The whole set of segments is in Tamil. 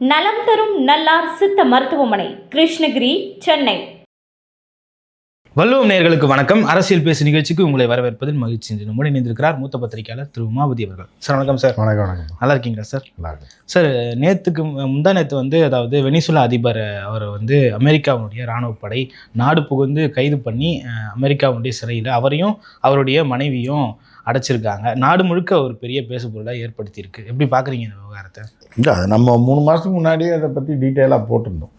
நலம் தரும் நல்லார் சித்த மருத்துவமனை கிருஷ்ணகிரி சென்னை. வள்ளுவம் நேயர்களுக்கு வணக்கம். அரசியல் பேசு நிகழ்ச்சிக்கு உங்களை வரவேற்பதில் மகிழ்ச்சி. என்று நம்முடன் இணைந்திருக்கிறார் மூத்த பத்திரிகையாளர் திரு உமாபதி அவர்கள். சார் வணக்கம் சார். வணக்கம் வணக்கம். நல்லா இருக்கீங்களா சார்? நல்லா இருக்கு சார் நேத்துக்கு முந்தா நேற்று வந்து அதாவது வெனிசுலா அதிபர் அவரை வந்து அமெரிக்காவுடைய இராணுவ படை நாடு புகுந்து கைது பண்ணி அமெரிக்காவுடைய சிறையில் அவரையும் அவருடைய மனைவியும் அடைச்சிருக்காங்க. நாடு முழுக்க ஒரு பெரிய பேசுபொருளாக ஏற்படுத்தியிருக்கு. எப்படி பார்க்குறீங்க இந்த விவகாரத்தை? இல்லை அது நம்ம மூணு மாதத்துக்கு முன்னாடியே அதை பற்றி டீட்டெயிலாக போட்டிருந்தோம்.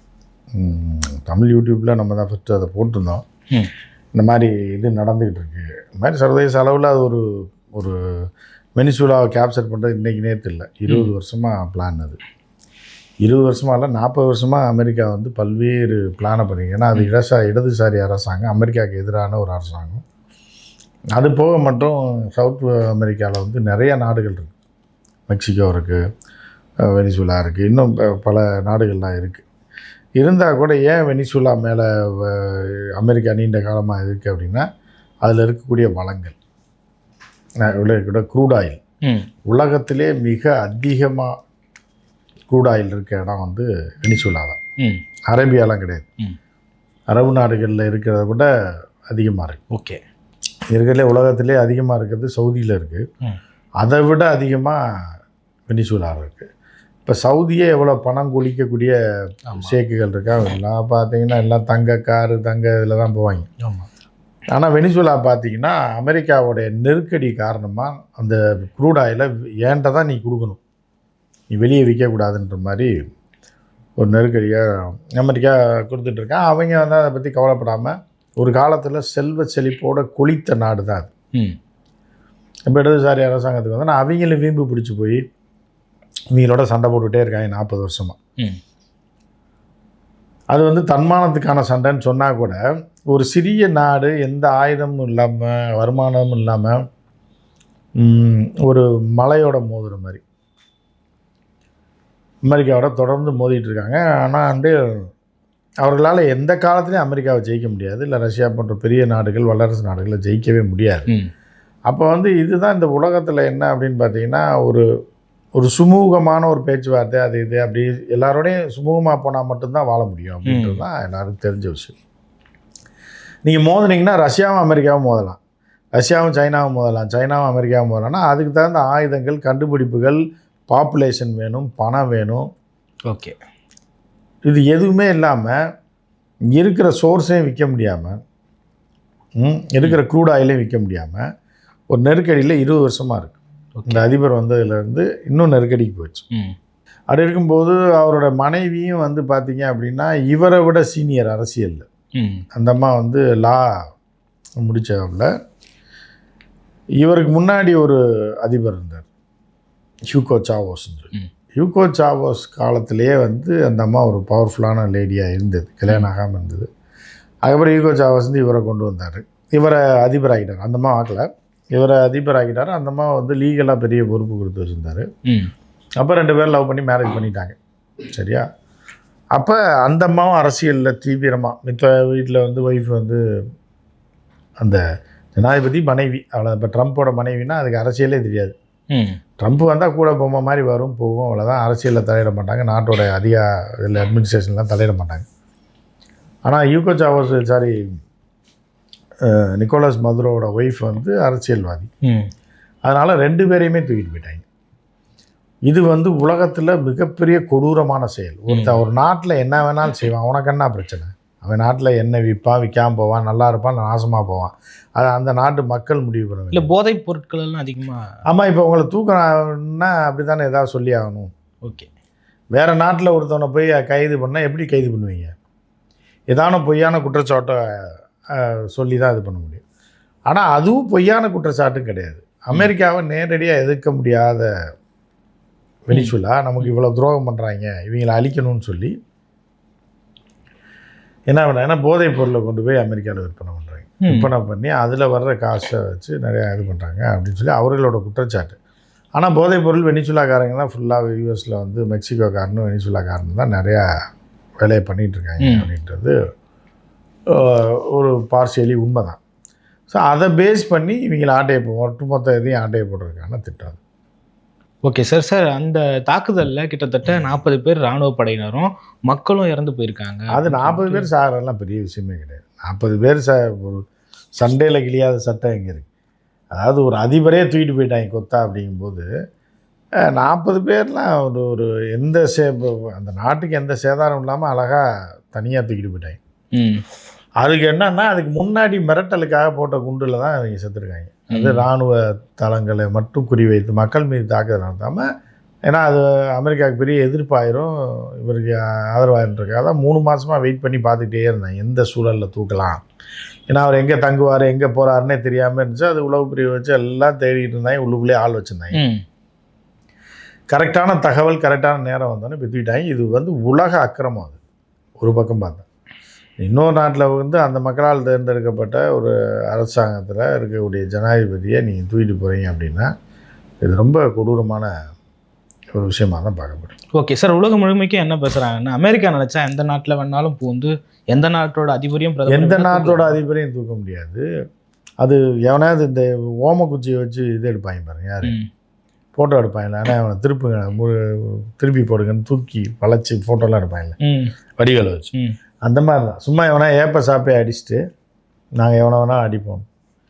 தமிழ் யூடியூப்பில் நம்ம தான் ஃபஸ்ட்டு அதை போட்டிருந்தோம். இந்த மாதிரி இது நடந்துக்கிட்டு இருக்கு. இந்த மாதிரி சர்வதேச அளவில் அது ஒரு ஒரு வெனிசுலாவை கேப்சர் பண்ணுறது இன்றைக்கி நேற்று இல்லை. இருபது வருஷமாக பிளான் அது. இருபது வருஷமாக இல்லை நாற்பது வருஷமாக அமெரிக்கா வந்து பல்வேறு பிளானை பண்ணி ஏன்னா அது இடசா இடதுசாரி அரசாங்கம் அமெரிக்காவுக்கு எதிரான ஒரு அரசாங்கம். அது போக மட்டும் சவுத் அமெரிக்காவில் வந்து நிறைய நாடுகள் இருக்குது மெக்சிகோ இருக்குது வெனிசுலா இருக்குது இன்னும் பல நாடுகள்லாம் இருக்குது இருந்தால் கூட ஏன் வெனிசுலா மேலே அமெரிக்கா நீண்ட காலமாக இருக்குது அப்படின்னா அதில் இருக்கக்கூடிய வளங்கள். கூட க்ரூட் ஆயில் உலகத்திலே மிக அதிகமாக க்ரூட் ஆயில் இருக்க இடம் வந்து வெனிசுலா தான். அரேபியாலாம் கிடையாது. அரபு நாடுகளில் இருக்கிறத விட அதிகமாக இருக்குது ஓகே. இருக்கிறதுலே உலகத்திலே அதிகமாக இருக்கிறது சவுதியில் இருக்குது. அதை விட அதிகமாக வெனிசுலாவில் இருக்குது இப்போ சவுதியே எவ்வளோ பணம் குளிக்கக்கூடிய ஷேக்குகள் இருக்கா? எல்லாம் பார்த்தீங்கன்னா எல்லாம் தங்க காரு தங்க இதில் தான் போவாங்க. ஆமாம் ஆனால் வெனிசுலா பார்த்தீங்கன்னா அமெரிக்காவுடைய நெருக்கடி காரணமாக அந்த க்ரூட் ஆயிலை ஏன்ட்ட தான் நீ கொடுக்கணும். நீ வெளியே விற்கக்கூடாதுன்ற மாதிரி ஒரு நெருக்கடியாக அமெரிக்கா கொடுத்துட்ருக்கான் அவங்க வந்து அதை பற்றி கவலைப்படாமல் ஒரு காலத்தில் செல்வ செழிப்போட கொளித்த நாடு தான் அது. இப்போ இடதுசாரி அரசாங்கத்துக்கு வந்து நான் அவங்களும் வீம்பு பிடிச்சி போய் இவங்களோட சண்டை போட்டுகிட்டே இருக்காங்க நாற்பது வருஷமாக அது வந்து தன்மானத்துக்கான சண்டைன்னு சொன்னால் கூட ஒரு சிறிய நாடு எந்த ஆயுதமும் இல்லாமல் வருமானமும் இல்லாமல் ஒரு மலையோட மோதுற மாதிரி. அமெரிக்காவோட தொடர்ந்து மோதிட்டு இருக்காங்க. ஆனால் வந்து அவர்களால் எந்த காலத்துலையும் அமெரிக்காவை ஜெயிக்க முடியாது. இல்லை ரஷ்யா போன்ற பெரிய நாடுகள் வல்லரசு நாடுகளை ஜெயிக்கவே முடியாது. அப்போ வந்து இதுதான் இந்த உலகத்தில் என்ன அப்படின்னு பார்த்தீங்கன்னா ஒரு ஒரு சுமூகமான ஒரு பேச்சுவார்த்தை அது இது அப்படி எல்லாரோடையும் சுமூகமாக போனால் மட்டும்தான் வாழ முடியும் அப்படின்றது தான் எல்லாருக்கும் தெரிஞ்ச விஷயம். நீங்கள் மோதுனீங்கன்னா ரஷ்யாவும் அமெரிக்காவும் மோதலாம். ரஷ்யாவும் சைனாவும் மோதலாம். சைனாவும் அமெரிக்காவும் மோதலாம்னா அதுக்கு தகுந்த ஆயுதங்கள் கண்டுபிடிப்புகள் பாப்புலேஷன் வேணும் பணம் வேணும். ஓகே. இது எதுவுமே இல்லாமல் இருக்கிற சோர்ஸையும் விற்க முடியாமல் இருக்கிற க்ரூட் ஆயிலையும் விற்க முடியாமல் ஒரு நெருக்கடியில் இருபது வருஷமாக இருக்குது இந்த அதிபர் வந்ததுலேருந்து இன்னும் நெருக்கடிக்கு போச்சு. அப்படி இருக்கும்போது அவரோட மனைவியும் வந்து பார்த்தீங்க அப்படின்னா இவரை விட சீனியர் அரசியலில். அந்த அம்மா வந்து லா முடித்தவங்கள இவருக்கு முன்னாடி ஒரு அதிபர் இருந்தார். ஹியூகோ சாவோஸ்ன்னு ஹியூகோ சாவோஸ் காலத்திலேயே வந்து அந்த அம்மா ஒரு பவர்ஃபுல்லான லேடியாக இருந்தது. கல்யாணம் ஆகாமல் இருந்தது. அதுக்கப்புறம் ஹியூகோ சாவோஸ் வந்து இவரை கொண்டு வந்தார். இவரை அதிபர் ஆகிட்டார் அந்த அம்மா ஆக்கல. இவரை அதிபர் ஆகிட்டார் அந்த அம்மா வந்து லீகலாக பெரிய பொறுப்பு கொடுத்து வச்சுருந்தாரு. அப்போ ரெண்டு பேரும் லவ் பண்ணி மேரேஜ் பண்ணிட்டாங்க. சரியா? அப்போ அந்த அம்மாவும் அரசியலில் தீவிரமாக மித்த வீட்டில் வந்து ஒய்ஃப் வந்து அந்த ஜனாதிபதி மனைவி. அவ்வளோ இப்போ ட்ரம்ப்போட மனைவினா அதுக்கு அரசியலே தெரியாது. ட்ரம்ப் வந்தால் கூட பொம்மை மாதிரி வரும் போகும் அவ்வளோதான் அரசியலில் தலையிட மாட்டாங்க. நாட்டோட அதிக இதில் அட்மினிஸ்ட்ரேஷன்லாம் தலையிட மாட்டாங்க. ஆனால் யூகோ சாவஸ் சாரி நிக்கோலஸ் மதுரோவோட ஒய்ஃப் வந்து அரசியல்வாதி. அதனால் ரெண்டு பேரையுமே தூக்கிட்டு போயிட்டாங்க. இது வந்து உலகத்தில் மிகப்பெரிய கொடூரமான செயல். ஒருத்தன் ஒரு நாட்டில் என்ன வேணாலும் செய்வான். உனக்கு என்ன பிரச்சனை? அவன் நாட்டில் என்ன விற்பான் விற்காம போவான் நல்லா இருப்பான் நாசமாக போவான். அது அந்த நாட்டு மக்கள் முடிவு பண்ண இல்லை. போதைப் பொருட்கள் எல்லாம் அதிகமாக ஆமாம் இப்போ உங்களை தூக்கணும்னா அப்படி தானே ஏதாவது சொல்லி ஆகணும். ஓகே. வேறு நாட்டில் ஒருத்தவனை போய் கைது பண்ணால் எப்படி கைது பண்ணுவீங்க? ஏதான பொய்யான குற்றச்சாட்டை சொல்லி தான் இது பண்ண முடியும். ஆனால் அதுவும் பொய்யான குற்றச்சாட்டும் கிடையாது. அமெரிக்காவை நேரடியாக எதிர்க்க முடியாத வெனிசுலா நமக்கு இவ்வளோ துரோகம் பண்ணுறாங்க இவங்களை அழிக்கணும்னு சொல்லி என்ன பண்ண ஏன்னா போதைப் பொருளை கொண்டு போய் அமெரிக்காவில் விற்பனை பண்ணுறாங்க. விற்பனை பண்ணி அதில் வர்ற காசை வச்சு நிறையா இது பண்ணுறாங்க அப்படின்னு சொல்லி அவர்களோட குற்றச்சாட்டு ஆனால் போதைப் பொருள் வெனிசுலாக்காரங்க தான் ஃபுல்லாக யூஎஸில் வந்து மெக்சிகோக்காரனும் வெனிசுலாக்காரனும் தான் நிறையா வேலையை பண்ணிகிட்டு இருக்காங்க ம். அப்படின்றது ஒரு பார்சியலி உண்மை தான் ஸோ அதை பேஸ் பண்ணி இவங்களை ஆட்டையை ஒட்டுமொத்த இதையும் ஆட்டையை போடுறதுக்கான திட்டம் அது ஓகே சார் சார் அந்த தாக்குதலில் கிட்டத்தட்ட நாற்பது பேர் ராணுவ படையினரும் மக்களும் இறந்து போயிருக்காங்க. அது நாற்பது பேர் சாகிறதெல்லாம் பெரிய விஷயமே கிடையாது. நாற்பது பேர் ச ஒரு சண்டையில் கிழியாத சட்டம் எங்கே இருக்குது அதாவது ஒரு அதிபரே தூக்கிட்டு போயிட்டாங்க கொத்தா அப்படிங்கும்போது நாற்பது பேர்லாம் ஒரு ஒரு எந்த சே அந்த நாட்டுக்கு எந்த சேதாரம் இல்லாமல் அழகாக தனியாக தூக்கிட்டு போயிட்டாங்க. அதுக்கு என்னன்னா அதுக்கு முன்னாடி மிரட்டலுக்காக போட்ட குண்டில் தான் இவங்க செத்துருக்காங்க. அது இராணுவ தளங்களை மட்டும் குறிவைத்து மக்கள் மீது தாக்குதல் நடத்தாமல் ஏன்னா அது அமெரிக்காவுக்கு பெரிய எதிர்ப்பாயிரும் இவருக்கு ஆதரவாயிருன்றக்காக தான் மூணு மாதமாக வெயிட் பண்ணி பார்த்துக்கிட்டே இருந்தேன் எந்த சூழலில் தூக்கலாம். ஏன்னா அவர் எங்கே தங்குவார் எங்கே போகிறாருன்னே தெரியாமல் இருந்துச்சு. அது உளவு பிரிவு வச்சு எல்லாம் தேடிட்டு இருந்தாங்க உள்ளுக்குள்ளேயே ஆள் வச்சுருந்தாங்க. கரெக்டான தகவல் கரெக்டான நேரம் வந்தோன்னே பெற்றுக்கிட்டாங்க. இது வந்து உலக அக்கிரமம் அது. ஒரு பக்கம் பார்த்தா. இன்னொரு நாட்டில் வந்து அந்த மக்களால் தேர்ந்தெடுக்கப்பட்ட ஒரு அரசாங்கத்தில் இருக்கக்கூடிய ஜனாதிபதியை நீங்கள் தூக்கிட்டு போகிறீங்க அப்படின்னா இது ரொம்ப கொடூரமான ஒரு விஷயமாக தான் பார்க்கப்படும் ஓகே சார் உலகம் முழுமைக்கும் என்ன பேசுறாங்கன்னா அமெரிக்கா நினைச்சா எந்த நாட்டில் வேணாலும் பூந்து எந்த நாட்டோட அதிபரையும் எந்த நாட்டோட. அதிபரையும் தூக்க முடியாது. அது எவனாவது இந்த ஓமக்குச்சியை வச்சு இது எடுப்பாங்க பாருங்க யார். ஃபோட்டோ எடுப்பாங்கல்ல ஆனால் அவனை திருப்புங்க திருப்பி போடுங்கன்னு தூக்கி வளைச்சி ஃபோட்டோலாம் எடுப்பாங்கல்ல வடிகளை வச்சு. அந்த மாதிரி தான் சும்மா எவனா ஏப்ப சாப்பே அடிச்சுட்டு நாங்கள் எவனை வேணால் அடிப்போம்.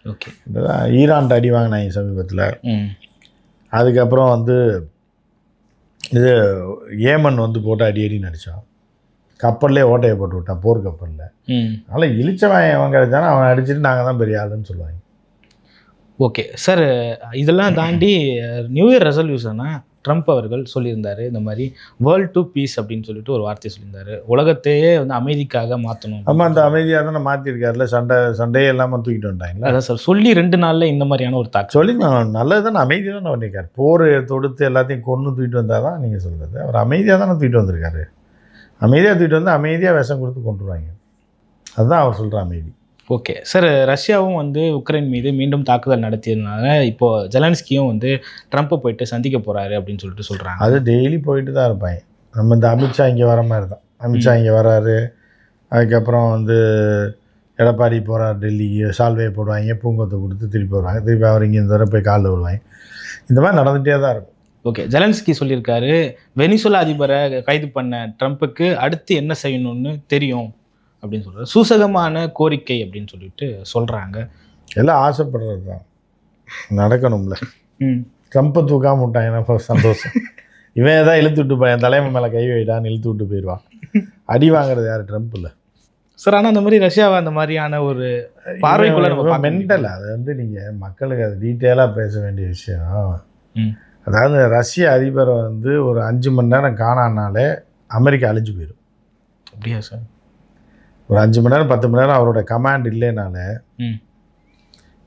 ஓகே. இதுதான் ஈரான்ட்ட அடி வாங்கினாங்க சமீபத்தில். அதுக்கப்புறம் வந்து இது ஏமன் வந்து போட்டு அடி அடின்னு அடித்தான் கப்பல்லே ஓட்டையை போட்டு விட்டான் போர் கப்பலில். அதனால் இழிச்சவன் அவன் கிடைச்சானா அவனை அடிச்சுட்டு நாங்கள் தான் பெரிய ஆளுன்னு சொல்லுவாங்க. ஓகே. சார் இதெல்லாம் தாண்டி நியூ இயர் ரெசல்யூஷனா ட்ரம்ப் அவர்கள் சொல்லியிருந்தாரு இந்த மாதிரி வேர்ல்ட் டு பீஸ் அப்படின்னு சொல்லிட்டு ஒரு வார்த்தை சொல்லியிருந்தாரு. உலகத்தையே வந்து அமைதிக்காக மாற்றணும் நம்ம அந்த அமைதியாக தானே மாற்றிருக்காருல சண்டை சண்டையே இல்லாமல் தூக்கிட்டு வந்துட்டாங்களா? அதான் சார் சொல்லி ரெண்டு நாள்ல இந்த மாதிரியான ஒரு தாக்கம். சொல்லி நான் நல்லது தானே அமைதி தானே பண்ணியிருக்காரு போர் தொடுத்து எல்லாத்தையும் கொன்று தூக்கிட்டு வந்தால் தான் நீங்கள் சொல்கிறது அவர் அமைதியாக தானே தூக்கிட்டு வந்திருக்காரு. அமைதியாக தூக்கிட்டு வந்து அமைதியாக விஷம் கொடுத்து கொண்டுருவாங்க அதுதான் அவர் சொல்கிற அமைதி. ஓகே. சார் ரஷ்யாவும் வந்து உக்ரைன் மீது மீண்டும் தாக்குதல் நடத்தியதுனால இப்போ ஜெலன்ஸ்கியும் வந்து ட்ரம்ப்பை போயிட்டு சந்திக்க போறாரு அப்படின்னு சொல்லிட்டு சொல்றாங்க. அது டெய்லி போயிட்டு தான் இருப்பாங்க. நம்ம இந்த அமித்ஷா இங்கே வர மாதிரி தான். அமித்ஷா இங்கே வராரு. அதுக்கப்புறம் வந்து எடப்பாடி போகிறார் டெல்லிக்கு சால்வையை போடுவாங்க பூங்கொத்தை கொடுத்து திருப்பி வருவாங்க. திருப்பி அவர் இங்கே இந்த வர போய் காலில் விடுவாங்க இந்த மாதிரி நடந்துகிட்டே தான் இருக்கும். ஓகே. ஜெலன்ஸ்கி சொல்லியிருக்காரு வெனிசுலா அதிபரை கைது பண்ண ட்ரம்ப்புக்கு அடுத்து என்ன செய்யணும்னு தெரியும். அப்படின்னு சொல்றாரு. சூசகமான கோரிக்கை அப்படின்னு சொல்லிட்டு சொல்றாங்க. எல்லாம் ஆசைப்படுறது தான் நடக்கணும்ல. ம். ட்ரம்ப்பை தூக்காம விட்டாங்கன்னா சந்தோஷம். இவன் ஏதாவது இழுத்து விட்டு போய் என் தலைமை மேலே கை வைடான்னு இழுத்து விட்டு போயிடுவான் அடி வாங்குறது யார்? ட்ரம்ப் இல்லை சார் ஆனால் அந்த மாதிரி ரஷ்யாவை அந்த மாதிரியான ஒரு பார்வைக்குள்ள மென்டல் அது வந்து நீங்கள் மக்களுக்கு அது டீட்டெயிலாக பேச வேண்டிய விஷயம். அதாவது ரஷ்ய அதிபரை வந்து ஒரு அஞ்சு மணி நேரம் காணானாலே அமெரிக்கா அழிஞ்சு போயிடும் அப்படியா சார் ஒரு அஞ்சு மணி நேரம் பத்து மணி நேரம் அவரோட கமாண்ட் இல்லைனாலே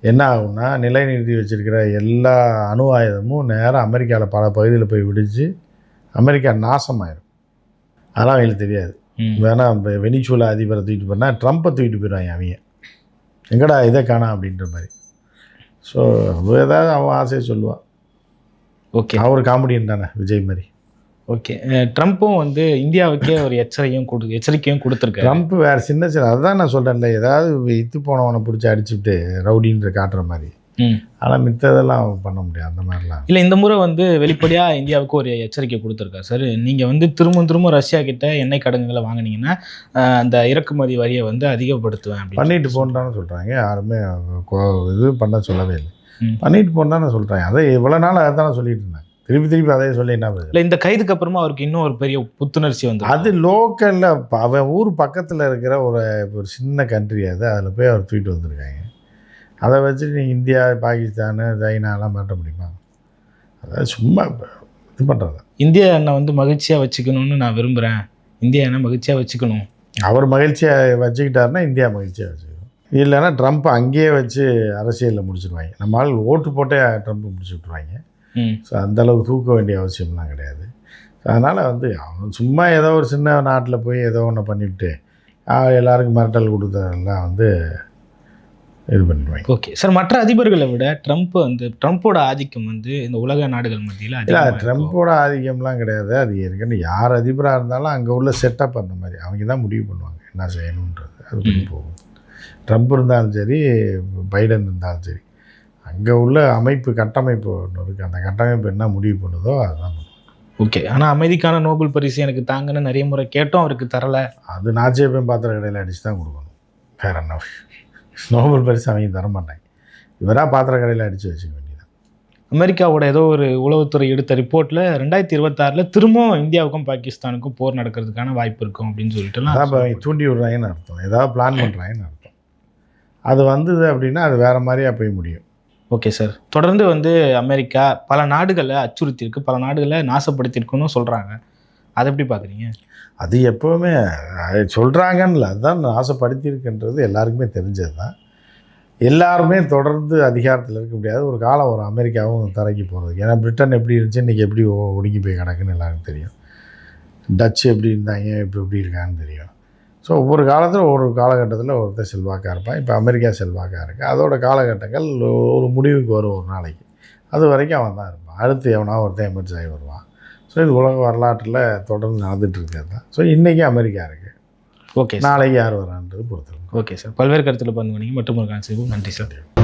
என்ன ஆகும்னா நிலைநிறுத்தி வச்சிருக்கிற எல்லா அணு ஆயுதமும் நேராக அமெரிக்காவில் பல பகுதியில் போய் விடிச்சு அமெரிக்கா நாசமாயிடும் அதெல்லாம் அவங்களுக்கு தெரியாது. ம். வேணா இப்போ வெனிச்சுவலா அதிபரை தூக்கிட்டு போனால் ட்ரம்ப்பை தூக்கிட்டு போயிடுவாங்க அவங்க எங்கடா இதை காணா அப்படின்ற மாதிரி. ஸோ ஏதாவது அவன் ஆசையை சொல்லுவான். ஓகே. அவர் காமெடியன் தானே விஜய் மாதிரி. ஓகே ட்ரம்ப்பும் வந்து இந்தியாவுக்கே ஒரு எச்சரிக்கையும் கொடு எச்சரிக்கையும் கொடுத்துருக்காரு. ட்ரம்ப் வேறு சின்ன சின்ன அதுதான் நான் சொல்கிறேன்ல ஏதாவது இத்து போனவனை பிடிச்சி அடிச்சுட்டு ரவுடின்ற காட்டுற மாதிரி. ஆனால் மித்ததெல்லாம் பண்ண முடியாது அந்த மாதிரிலாம். இல்லை இந்த முறை வந்து வெளிப்படையாக இந்தியாவுக்கு ஒரு எச்சரிக்கை கொடுத்துருக்காரு. சார் நீங்கள் வந்து திரும்ப திரும்ப ரஷ்யா கிட்ட எண்ணெய் கடங்குகளை வாங்குனீங்கன்னா அந்த இறக்குமதி வரியை வந்து அதிகப்படுத்துவேன் பண்ணிட்டு போன்னு தானே சொல்கிறாங்க யாருமே இது பண்ண சொல்லவே இல்லை. பண்ணிட்டு போன்னு தானே சொல்கிறாங்க அதை இவ்வளோ நாள் அதை தானே சொல்லிட்டு இருந்தாங்க திருப்பி திருப்பி அதே சொல்லி என்ன? இல்லை இந்த கைதுக்கு அப்புறமா அவருக்கு இன்னும் ஒரு பெரிய புத்துணர்ச்சி வந்து அது லோக்கலில் அவன் ஊர் பக்கத்தில் இருக்கிற ஒரு ஒரு சின்ன கண்ட்ரி அது அதில் போய் அவர் தூக்கிட்டு வந்திருக்காங்க. அதை வச்சுட்டு நீ இந்தியா பாகிஸ்தானு சைனாலாம் மாட்ட முடியுமா? அதாவது சும்மா இது பண்ணுறது இந்தியா என்னை வந்து மகிழ்ச்சியாக வச்சுக்கணும்னு நான் விரும்புகிறேன் இந்தியா என்ன மகிழ்ச்சியாக வச்சுக்கணும். அவர் மகிழ்ச்சியாக வச்சுக்கிட்டாருன்னா இந்தியா மகிழ்ச்சியாக வச்சுக்கணும். இல்லைன்னா ட்ரம்ப் அங்கேயே வச்சு அரசியலில் முடிச்சிடுவாங்க நம்ம ஆள் ஓட்டு போட்டே ட்ரம்ப் முடிச்சு விட்ருவாங்க ஸோ அந்தளவுக்கு தூக்க வேண்டிய அவசியம்லாம் கிடையாது. அதனால் வந்து அவன் சும்மா ஏதோ ஒரு சின்ன நாட்டில் போய் ஏதோ ஒன்று பண்ணிவிட்டு எல்லாருக்கும் மிரட்டல் கொடுத்ததெல்லாம் வந்து இது பண்ணிடுவாங்க. ஓகே. சார் மற்ற அதிபர்களை விட ட்ரம்ப் வந்து ட்ரம்ப்போட ஆதிக்கம் வந்து இந்த உலக நாடுகள் மத்தியில் இல்லை. ட்ரம்ப்போட ஆதிக்கம்லாம் கிடையாது. அது ஏற்கனவே யார் அதிபராக இருந்தாலும் அங்கே உள்ள செட்டப் அந்த மாதிரி அவங்க தான் முடிவு பண்ணுவாங்க. என்ன செய்யணுன்றது. அது பண்ணி போகும். ட்ரம்ப் இருந்தாலும் சரி பைடன் இருந்தாலும் சரி. அங்கே உள்ள அமைப்பு கட்டமைப்பு ஒன்று இருக்குது அந்த கட்டமைப்பு என்ன முடிவு பண்ணுதோ அதுதான். ஓகே. ஆனால் அமைதிக்கான நோபல் பரிசு எனக்கு தாங்கன்னு நிறைய முறை கேட்டோம் அவருக்கு தரலை. அது நாச்சியப்பன் பாத்திர கடையில் அடித்து தான் கொடுக்கணும். வேற என்ன நோபல் பரிசு அவங்க தர மாட்டாங்க இவராக பாத்திர கடையில் அடித்து வச்சுக்க வேண்டியது அமெரிக்காவோட ஏதோ ஒரு உளவுத்துறை எடுத்த ரிப்போர்ட்டில் ரெண்டாயிரத்தி இருபத்தாறில் திரும்பவும் இந்தியாவுக்கும் பாகிஸ்தானுக்கும் போர் நடக்கிறதுக்கான வாய்ப்பு இருக்கும் அப்படின்னு சொல்லிட்டுலாம் அதான் இப்போ அவங்க தூண்டி விடுறாங்கன்னு அர்த்தம். ஏதாவது பிளான் பண்ணுறாங்கன்னு அர்த்தம். அது வந்தது அப்படின்னா அது வேறு மாதிரியாக போய் முடியும். ஓகே சார் தொடர்ந்து வந்து அமெரிக்கா பல நாடுகளை அச்சுறுத்தியிருக்கு. பல நாடுகளை நாசப்படுத்தியிருக்குன்னு சொல்கிறாங்க அதை எப்படி பார்க்குறீங்க அது எப்போவுமே சொல்கிறாங்கன்னு அதுதான் நாசப்படுத்தியிருக்குன்றது எல்லாருக்குமே தெரிஞ்சது தான் எல்லாருமே தொடர்ந்து அதிகாரத்தில் இருக்க முடியாது. ஒரு காலம் ஒரு அமெரிக்காவும் தரைக்கு போகிறது ஏன்னா பிரிட்டன் எப்படி இருந்துச்சு இன்றைக்கி எப்படி ஒடுங்கி போய் கிடக்குன்னு எல்லாருக்கும் தெரியும். டச்சு எப்படி இருந்தாங்க இப்போ எப்படி இருக்கான்னு தெரியும். ஸோ ஒவ்வொரு காலத்தில் ஒவ்வொரு காலகட்டத்தில் ஒருத்தர் செல்வாக்காக இருப்பான். இப்போ அமெரிக்கா செல்வாக்காக இருக்குது அதோட காலகட்டங்கள் ஒரு முடிவுக்கு வரும் ஒரு நாளைக்கு. அது வரைக்கும் அவன் தான் இருப்பான். அடுத்து எவனா ஒருத்தன் எமர்ஜி ஆகி வருவான். ஸோ இது உலக வரலாற்றில் தொடர்ந்து நடந்துட்டு இருக்கிறது தான் ஸோ இன்றைக்கி அமெரிக்கா இருக்குது ஓகே நாளைக்கு யார் வரான்றது பொறுத்திருக்கும். ஓகே சார் பல்வேறு கருத்தில் பங்கு பண்ணீங்க மற்றும் ஒரு கான்செப்ட் நன்றி சார்